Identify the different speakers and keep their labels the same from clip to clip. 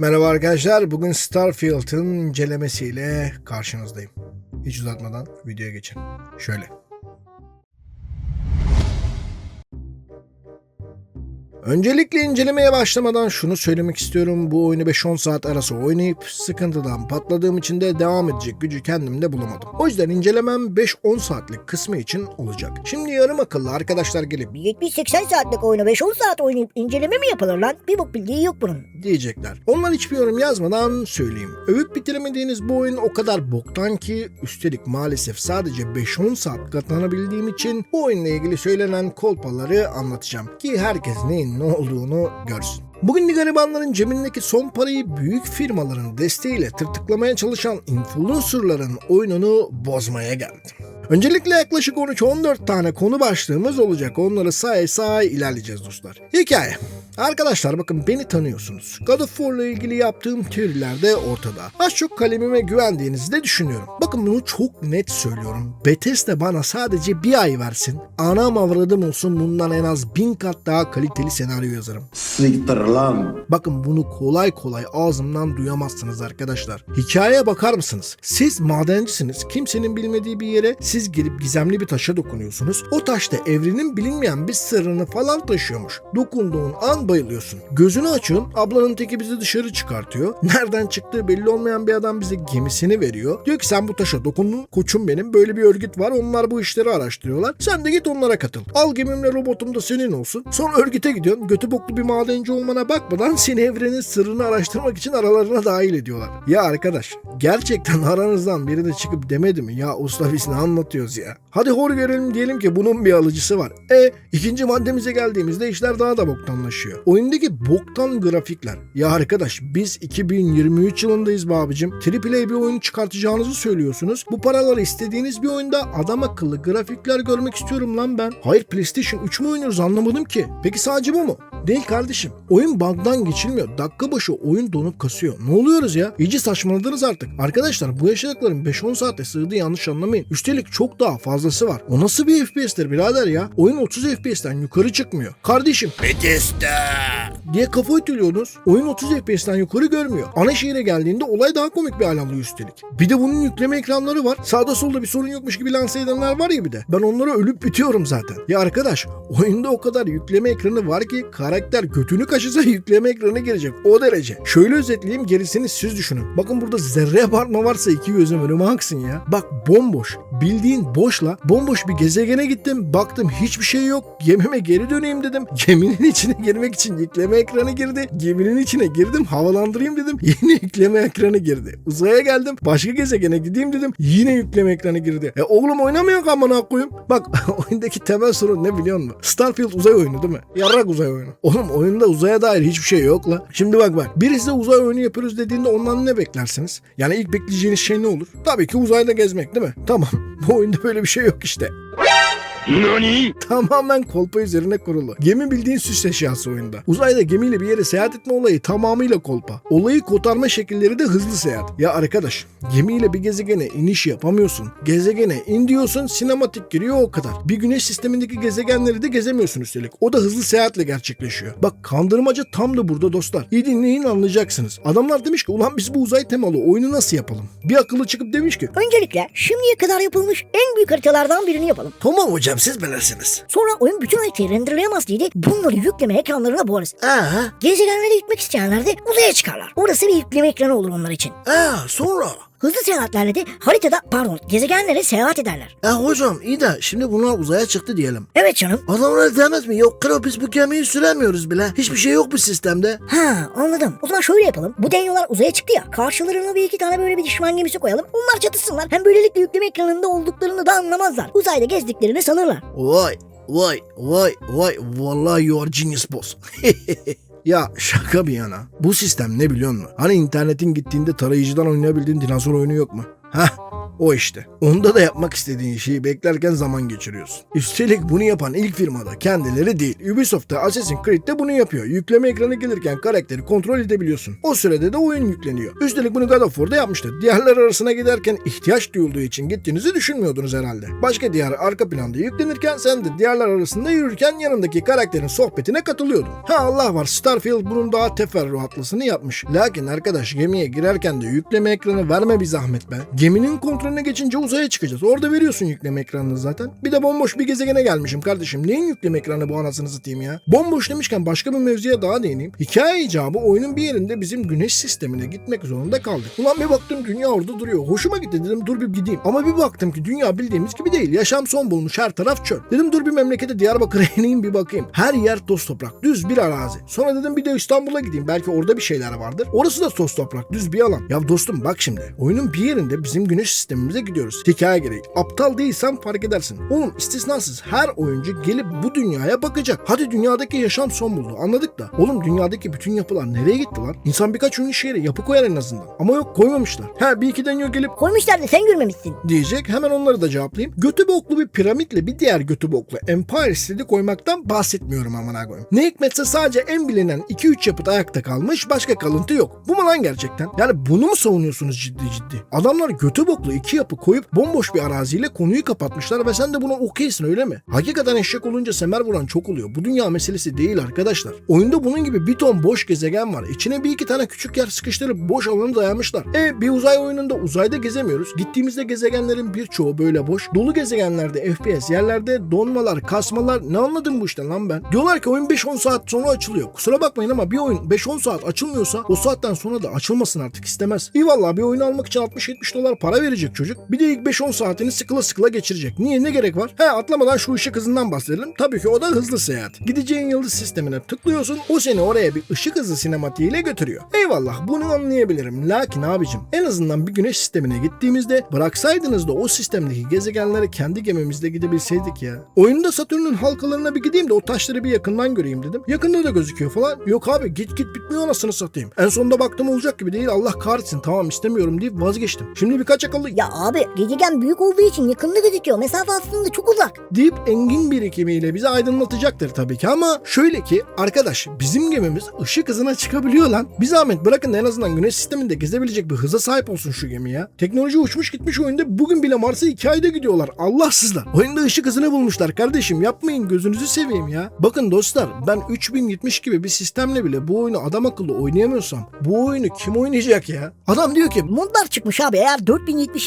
Speaker 1: Merhaba arkadaşlar. Bugün Starfield'ın incelemesiyle karşınızdayım. Hiç uzatmadan videoya geçin. Şöyle. Öncelikle incelemeye başlamadan şunu söylemek istiyorum. Bu oyunu 5-10 saat arası oynayıp sıkıntıdan patladığım için de devam edecek gücü kendimde bulamadım. O yüzden incelemem 5-10 saatlik kısmı için olacak. Şimdi yarım akıllı arkadaşlar gelip
Speaker 2: 70-80 saatlik oyunu 5-10 saat oynayıp inceleme mi yapılır lan? Bir bok bildiği yok bunun.
Speaker 1: diyecekler. Onlar hiçbir yorum yazmadan söyleyeyim. Övüp bitiremediğiniz bu oyun o kadar boktan ki üstelik maalesef sadece 5-10 saat katlanabildiğim için bu oyunla ilgili söylenen kolpaları anlatacağım. Ki herkes neyin ne olduğunu görsün. Bugün garibanların cebindeki son parayı büyük firmaların desteğiyle tırtıklamaya çalışan influencerların oyununu bozmaya geldim. Öncelikle yaklaşık 13-14 tane konu başlığımız olacak. Onları say say ilerleyeceğiz dostlar. Hikaye. Arkadaşlar bakın beni tanıyorsunuz. God of War'la ilgili yaptığım teoriler de ortada. Az çok kalemime güvendiğinizi de düşünüyorum. Bakın bunu çok net söylüyorum. Bethesda bana sadece bir ay versin. Anam avradım olsun bundan en az bin kat daha kaliteli senaryo yazarım.
Speaker 3: Siktir lan.
Speaker 1: Bakın bunu kolay kolay ağzımdan duyamazsınız arkadaşlar. Hikayeye bakar mısınız? Siz madencisiniz. Kimsenin bilmediği bir yere siz girip gizemli bir taşa dokunuyorsunuz. O taşta evrenin bilinmeyen bir sırrını falan taşıyormuş. Dokunduğun an bayılıyorsun. Gözünü açıyorsun. Ablanın teki bizi dışarı çıkartıyor. Nereden çıktığı belli olmayan bir adam bize gemisini veriyor. Diyor ki sen bu taşa dokundun. Koçum benim. Böyle bir örgüt var. Onlar bu işleri araştırıyorlar. Sen de git onlara katıl. Al gemimle robotum da senin olsun. Sonra örgüte gidiyorsun. Götü boklu bir madenci olmana bakmadan seni evrenin sırrını araştırmak için aralarına dahil ediyorlar. Ya arkadaş gerçekten aranızdan biri de çıkıp demedi mi? Ya usta biz ne anlatıyoruz ya? Hadi hor görelim diyelim ki bunun bir alıcısı var. E ikinci maddemize geldiğimizde işler daha da boktanlaşıyor. Oyundaki boktan grafikler. Ya arkadaş biz 2023 yılındayız be abicim. AAA bir oyun çıkartacağınızı söylüyorsunuz. Bu paraları istediğiniz bir oyunda adam akıllı grafikler görmek istiyorum lan ben. Hayır PlayStation 3 mü oynuyoruz anlamadım ki. Peki sadece bu mu? Değil kardeşim. Oyun bug'dan geçilmiyor. Dakika başı oyun donup kasıyor. Ne oluyoruz ya? İyice saçmaladınız artık. Arkadaşlar bu yaşadıklarım 5-10 saate sığdı yanlış anlamayın. Üstelik çok daha fazlası var. O nasıl bir FPS'tir birader ya? Oyun 30 FPS'ten yukarı çıkmıyor. Kardeşim
Speaker 3: Bethesda.
Speaker 1: diye kafa ütülüyorsunuz. Oyun 30 FPS'ten yukarı görmüyor. Ana şehire geldiğinde olay daha komik bir hal alıyor üstelik. Bir de bunun yükleme ekranları var. Sağda solda bir sorun yokmuş gibi lanse edenler var ya bir de. Ben onlara ölüp bitiyorum zaten. Ya arkadaş oyunda o kadar yükleme ekranı var ki karakter götünü kaşısa yükleme ekranı girecek. O derece. Şöyle özetleyeyim gerisini siz düşünün. Bakın burada zerre abartma varsa iki gözüm önüme aksın ya. Bak bomboş. Bildiğin boşla bomboş bir gezegene gittim. Baktım hiçbir şey yok. Gemime geri döneyim dedim. Geminin içine girmek için yükleme ekranı girdi. Geminin içine girdim havalandırayım dedim. Yine yükleme ekranı girdi. Uzaya geldim. Başka gezegene gideyim dedim. Yine yükleme ekranı girdi. E oğlum oynamıyor amına koyayım. Bak oyundaki temel sorun ne biliyor musun? Starfield uzay oyunu değil mi? Yarrak uzay oyunu. Oğlum oyunda uzaya dair hiçbir şey yok la. Şimdi bak bak. Birisi de uzay oyunu yapıyoruz dediğinde ondan ne beklersiniz? Yani ilk bekleyeceğiniz şey ne olur? Tabii ki uzayda gezmek değil mi? Tamam. Bu oyunda böyle bir şey yok işte.
Speaker 3: Nani?
Speaker 1: Tamamen kolpa üzerine kurulu. Gemi bildiğin süs eşyası oyunda. Uzayda gemiyle bir yere seyahat etme olayı tamamıyla kolpa. Olayı kotarma şekilleri de hızlı seyahat. Ya arkadaş gemiyle bir gezegene iniş yapamıyorsun. Gezegene in diyorsun sinematik giriyor o kadar. Bir güneş sistemindeki gezegenleri de gezemiyorsun üstelik. O da hızlı seyahatle gerçekleşiyor. Bak kandırmaca tam da burada dostlar. İyi dinleyin anlayacaksınız. Adamlar demiş ki ulan biz bu uzay temalı oyunu nasıl yapalım? Bir akıllı çıkıp demiş ki
Speaker 2: Öncelikle şimdiye kadar yapılmış en büyük haritalardan birini yapalım.
Speaker 1: tamam hocam siz bilirsiniz.
Speaker 2: Sonra oyun bütün haritayı renderlayamaz diye de bunları yükleme ekranlarına boğarız.
Speaker 1: Aa,
Speaker 2: Gezegenlere gitmek isteyenler de uzaya çıkarlar. Orası bir yükleme ekranı olur onlar için.
Speaker 1: aa sonra.
Speaker 2: Hızlı seyahatlerle de haritada pardon gezegenlere seyahat ederler.
Speaker 1: E hocam iyi de şimdi bunlar uzaya çıktı diyelim.
Speaker 2: Evet canım.
Speaker 1: Adamlar demez mi? Yok biz bu gemiyi süremiyoruz bile. Hiçbir şey yok bu sistemde.
Speaker 2: Ha anladım. O zaman şöyle yapalım. Bu denyolar uzaya çıktı ya. Karşılarına bir iki tane böyle bir düşman gemisi koyalım. Onlar çatışsınlar. Hem böylelikle yükleme ekranında olduklarını da anlamazlar. Uzayda gezdiklerini sanırlar.
Speaker 1: Vay vay vay vay vallahi you are genius boss. Ya şaka bir yana. Bu sistem ne biliyor musun? Hani internetin gittiğinde tarayıcıdan oynayabildiğin dinozor oyunu yok mu? Heh O işte. Onda da yapmak istediğin şeyi beklerken zaman geçiriyorsun. Üstelik bunu yapan ilk firmada kendileri değil. Ubisoft'ta Assassin's Creed'de bunu yapıyor. Yükleme ekranı gelirken karakteri kontrol edebiliyorsun. O sürede de oyun yükleniyor. Üstelik bunu God of War'da yapmıştı. Diğerler arasına giderken ihtiyaç duyulduğu için gittiğinizi düşünmüyordunuz herhalde. Başka diğer arka planda yüklenirken sen de diğerler arasında yürürken yanındaki karakterin sohbetine katılıyordun. Ha Allah var Starfield bunun daha teferruatlısını yapmış. Lakin arkadaş gemiye girerken de yükleme ekranı verme bir zahmet be. Geminin kontrolüne geçince uzaya çıkacağız. Orada veriyorsun yükleme ekranını zaten. Bir de bomboş bir gezegene gelmişim kardeşim. Neyin yükleme ekranı bu anasını satayım ya? Bomboş demişken başka bir mevzuya daha değineyim. Hikaye icabı oyunun bir yerinde bizim güneş sistemine gitmek zorunda kaldık. Ulan bir baktım dünya orada duruyor. Hoşuma gitti dedim dur bir gideyim. Ama bir baktım ki dünya bildiğimiz gibi değil. Yaşam son bulmuş her taraf çöl. Dedim dur bir memlekete Diyarbakır'a ineyim bir bakayım. Her yer toz toprak. Düz bir arazi. Sonra dedim bir de İstanbul'a gideyim. Belki orada bir şeyler vardır. Orası da toz toprak. Düz bir alan. Ya dostum bak şimdi. Oyunun bir yerinde bizim güneş sistemimize gidiyoruz. Hikaye gereği. Aptal değilsen fark edersin. Oğlum istisnasız her oyuncu gelip bu dünyaya bakacak. Hadi dünyadaki yaşam son buldu. Anladık da. Oğlum dünyadaki bütün yapılar nereye gitti lan? İnsan birkaç ünlü şehre yapı koyar en azından. Ama yok koymamışlar. Ha bir iki deniyor gelip
Speaker 2: Koymuşlar da sen görmemişsin.
Speaker 1: diyecek. Hemen onları da cevaplayayım. Götü boklu bir piramitle bir diğer götü boklu Empire State'i koymaktan bahsetmiyorum amına koyayım. Ne hikmetse sadece en bilinen 2-3 yapıt ayakta kalmış başka kalıntı yok. Bu mu lan gerçekten? Yani bunu mu savunuyorsunuz ciddi ciddi? Adamlar götü boklu iki yapı koyup bomboş bir araziyle konuyu kapatmışlar ve sen de buna okeysin öyle mi? Hakikaten eşek olunca semer vuran çok oluyor. Bu dünya meselesi değil arkadaşlar. Oyunda bunun gibi bir ton boş gezegen var. İçine bir iki tane küçük yer sıkıştırıp boş alanı dayamışlar. E bir uzay oyununda uzayda gezemiyoruz. Gittiğimizde gezegenlerin birçoğu böyle boş. Dolu gezegenlerde FPS yerlerde donmalar, kasmalar ne anladım bu işte lan ben. Diyorlar ki oyun 5-10 saat sonra açılıyor. Kusura bakmayın ama bir oyun 5-10 saat açılmıyorsa o saatten sonra da açılmasın artık istemez. İyi valla bir oyunu almak için 60-70 dolar para verecek çocuk. Bir de ilk 5-10 saatini sıkıla sıkıla geçirecek. Niye ne gerek var? He atlamadan şu ışık hızından bahsedelim. Tabii ki o da hızlı seyahat. Gideceğin yıldız sistemine tıklıyorsun. O seni oraya bir ışık hızı sinematiğiyle götürüyor. Eyvallah bunu anlayabilirim. Lakin abicim en azından bir güneş sistemine gittiğimizde bıraksaydınız da o sistemdeki gezegenlere kendi gemimizle gidebilseydik ya. Oyunda Satürn'ün halkalarına bir gideyim de o taşları bir yakından göreyim dedim. Yakında da gözüküyor falan. Yok abi git git bitmiyor anasını satayım. En sonunda baktım olacak gibi değil Allah kahretsin tamam istemiyorum deyip vazgeçtim. Şimdi birkaç akıllı
Speaker 2: Ya abi gezegen büyük olduğu için yakında gözüküyor. Mesafe aslında çok uzak.
Speaker 1: deyip engin birikimiyle bizi aydınlatacaktır tabii ki ama şöyle ki arkadaş bizim gemimiz ışık hızına çıkabiliyor lan. Bir zahmet bırakın da en azından güneş sisteminde gezebilecek bir hıza sahip olsun şu gemi ya. Teknoloji uçmuş gitmiş oyunda bugün bile Mars'a iki ayda gidiyorlar. Allahsızlar. Oyunda ışık hızını bulmuşlar kardeşim yapmayın gözünüzü seveyim ya. Bakın dostlar ben 3070 gibi bir sistemle bile bu oyunu adam akıllı oynayamıyorsam bu oyunu kim oynayacak ya? Adam diyor ki
Speaker 2: Modlar çıkmış abi. Eğer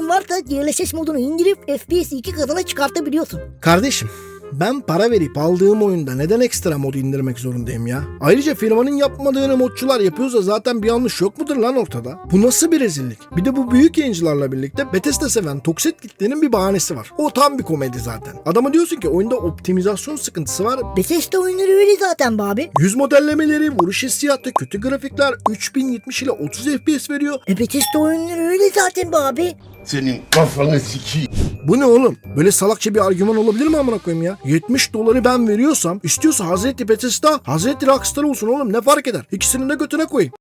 Speaker 2: 4070'in varsa DLSS modunu indirip FPS'i iki katına çıkartabiliyorsun.
Speaker 1: Kardeşim ben para verip aldığım oyunda neden ekstra mod indirmek zorundayım ya? Ayrıca firmanın yapmadığını modçular yapıyorsa zaten bir yanlış yok mudur lan ortada? Bu nasıl bir rezillik? Bir de bu büyük yayıncılarla birlikte Bethesda seven toksit kitlenin bir bahanesi var. O tam bir komedi zaten. Adama diyorsun ki oyunda optimizasyon sıkıntısı var.
Speaker 2: Bethesda oyunları öyle zaten be abi.
Speaker 1: Yüz modellemeleri, vuruş hissiyatı, kötü grafikler 3070 ile 30 FPS veriyor.
Speaker 2: E Bethesda oyunları öyle zaten be abi.
Speaker 3: Senin kafanı sikeyim.
Speaker 1: Bu ne oğlum? Böyle salakça bir argüman olabilir mi amına koyayım ya? 70 doları ben veriyorsam istiyorsa Hazreti Bethesda, Hazreti Rockstar olsun oğlum ne fark eder? İkisini de götüne koyayım.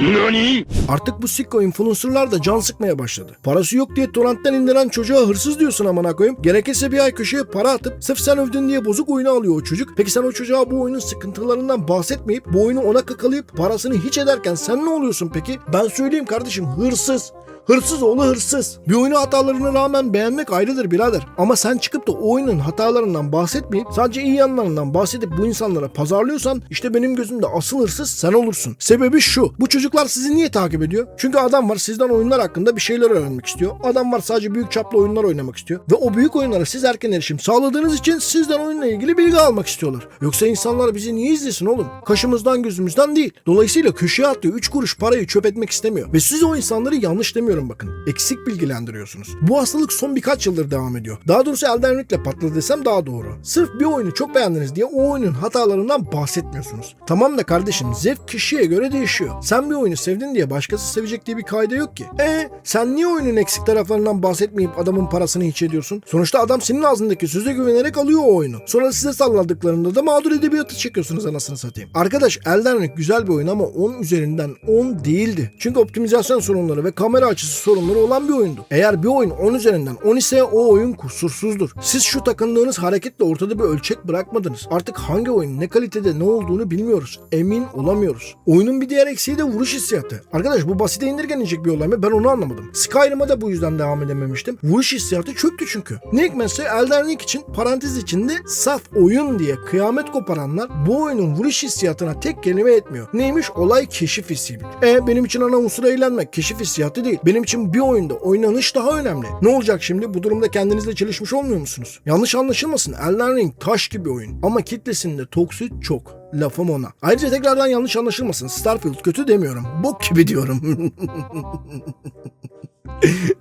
Speaker 3: NANI
Speaker 1: Artık bu sikko influencerlar da can sıkmaya başladı. Parası yok diye torrentten indiren çocuğa hırsız diyorsun amına koyayım. Gerekirse bir ay köşeye para atıp sırf sen övdün diye bozuk oyunu alıyor o çocuk. Peki sen o çocuğa bu oyunun sıkıntılarından bahsetmeyip bu oyunu ona kakalayıp parasını hiç ederken sen ne oluyorsun peki? Ben söyleyeyim kardeşim hırsız. Hırsız oğlu hırsız. Bir oyunu hatalarına rağmen beğenmek ayrıdır birader. Ama sen çıkıp da o oyunun hatalarından bahsetmeyip sadece iyi yanlarından bahsedip bu insanlara pazarlıyorsan işte benim gözümde asıl hırsız sen olursun. Sebebi şu. Bu çocuklar sizi niye takip ediyor? Çünkü adam var sizden oyunlar hakkında bir şeyler öğrenmek istiyor. Adam var sadece büyük çaplı oyunlar oynamak istiyor. Ve o büyük oyunlara siz erken erişim sağladığınız için sizden oyunla ilgili bilgi almak istiyorlar. Yoksa insanlar bizi niye izlesin oğlum? Kaşımızdan gözümüzden değil. Dolayısıyla köşeye attığı 3 kuruş parayı çöp etmek istemiyor. Ve siz o insanları yanlış demiyorum bakın. Eksik bilgilendiriyorsunuz. Bu hastalık son birkaç yıldır devam ediyor. Daha doğrusu Elden Ring'le patladı desem daha doğru. Sırf bir oyunu çok beğendiniz diye o oyunun hatalarından bahsetmiyorsunuz. Tamam da kardeşim zevk kişiye göre değişiyor. Sen bir oyunu sevdin diye başkası sevecek diye bir kaide yok ki. E sen niye oyunun eksik taraflarından bahsetmeyip adamın parasını hiç ediyorsun? Sonuçta adam senin ağzındaki söze güvenerek alıyor o oyunu. Sonra size salladıklarında da mağdur edebiyatı çekiyorsunuz anasını satayım. Arkadaş Elden Ring güzel bir oyun ama 10 üzerinden 10 değildi. Çünkü optimizasyon sorunları ve kamera açısı başlısı sorunları olan bir oyundu. Eğer bir oyun 10 üzerinden 10 ise o oyun kusursuzdur. Siz şu takındığınız hareketle ortada bir ölçek bırakmadınız. Artık hangi oyun ne kalitede ne olduğunu bilmiyoruz. Emin olamıyoruz. Oyunun bir diğer eksiği de vuruş hissiyatı. Arkadaş bu basite indirgenecek bir olay mı? Ben onu anlamadım. Skyrim'a da bu yüzden devam edememiştim. Vuruş hissiyatı çöktü çünkü. Ne hikmetse Elden Ring için parantez içinde saf oyun diye kıyamet koparanlar bu oyunun vuruş hissiyatına tek kelime etmiyor. Neymiş? Olay keşif hissiymiş. E benim için ana unsur eğlenmek. Keşif hissiyatı değil. Benim için bir oyunda oynanış daha önemli. Ne olacak şimdi? Bu durumda kendinizle çelişmiş olmuyor musunuz? Yanlış anlaşılmasın. Elden Ring taş gibi oyun. Ama kitlesinde toksit çok. Lafım ona. Ayrıca tekrardan yanlış anlaşılmasın. Starfield kötü demiyorum. Bok gibi diyorum.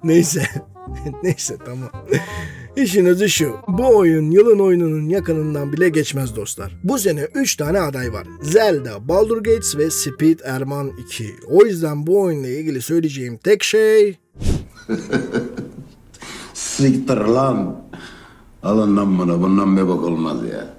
Speaker 1: Neyse. Neyse tamam. İşin özü şu. Bu oyun yılın oyununun yakınından bile geçmez dostlar. Bu sene 3 tane aday var. Zelda, Baldur Gates ve Speed Erman 2. O yüzden bu oyunla ilgili söyleyeceğim tek şey...
Speaker 4: Siktir lan. Alın lan bana bundan bir bak olmaz ya.